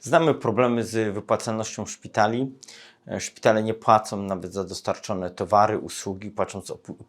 Znamy problemy z wypłacalnością szpitali. E, Szpitale nie płacą nawet za dostarczone towary, usługi,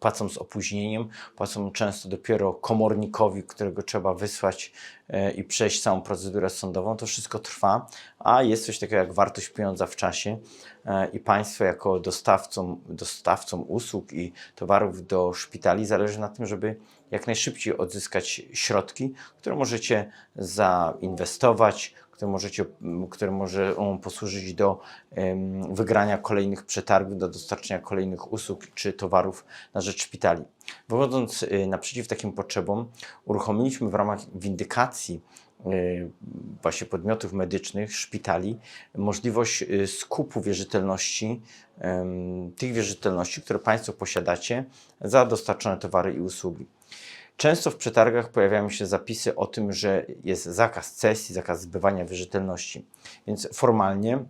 płacą z, opóźnieniem, płacą często dopiero komornikowi, którego trzeba wysłać e, i przejść całą procedurę sądową. To wszystko trwa, a jest coś takiego jak wartość pieniądza w czasie e, i państwo jako dostawcą, dostawcą usług i towarów do szpitali zależy na tym, żeby jak najszybciej odzyskać środki, które możecie zainwestować, które, możecie, które może posłużyć do em, wygrania kolejnych przetargów, do dostarczenia kolejnych usług czy towarów na rzecz szpitali. Wychodząc y, naprzeciw takim potrzebom, uruchomiliśmy w ramach windykacji y, właśnie podmiotów medycznych, szpitali, możliwość y, skupu wierzytelności, tych wierzytelności, które Państwo posiadacie za dostarczone towary i usługi. Często w przetargach pojawiają się zapisy o tym, że jest zakaz cesji, zakaz zbywania wierzytelności. Więc formalnie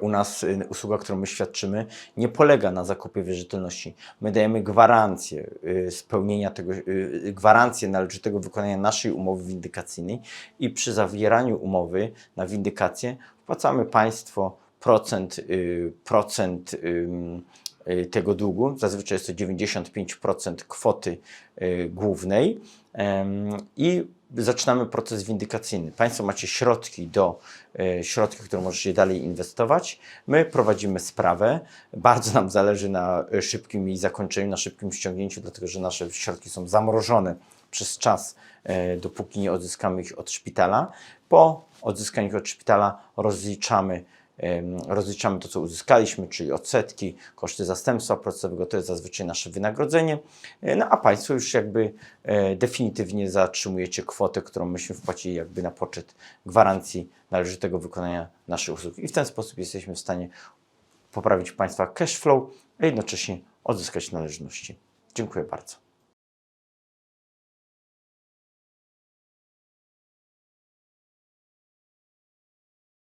u nas y, usługa, którą my świadczymy, nie polega na zakupie wierzytelności. My dajemy gwarancję y, spełnienia tego, y, gwarancję należytego wykonania naszej umowy windykacyjnej i przy zawieraniu umowy na windykację wpłacamy państwo procent, procent tego długu. Zazwyczaj jest to 95% kwoty y, głównej i zaczynamy proces windykacyjny. Państwo macie środki do e, środki, które możecie dalej inwestować. My prowadzimy sprawę. Bardzo nam zależy na szybkim jej zakończeniu, na szybkim ściągnięciu, dlatego że nasze środki są zamrożone przez czas, e, dopóki nie odzyskamy ich od szpitala. Po odzyskaniu ich od szpitala rozliczamy rozliczamy to, co uzyskaliśmy, czyli odsetki, koszty zastępstwa procesowego, to jest zazwyczaj nasze wynagrodzenie, E, no a Państwo już jakby e, definitywnie zatrzymujecie kwotę, którą myśmy wpłacili jakby na poczet gwarancji należytego wykonania naszych usług i w ten sposób jesteśmy w stanie poprawić Państwa cash flow, a jednocześnie odzyskać należności. Dziękuję bardzo.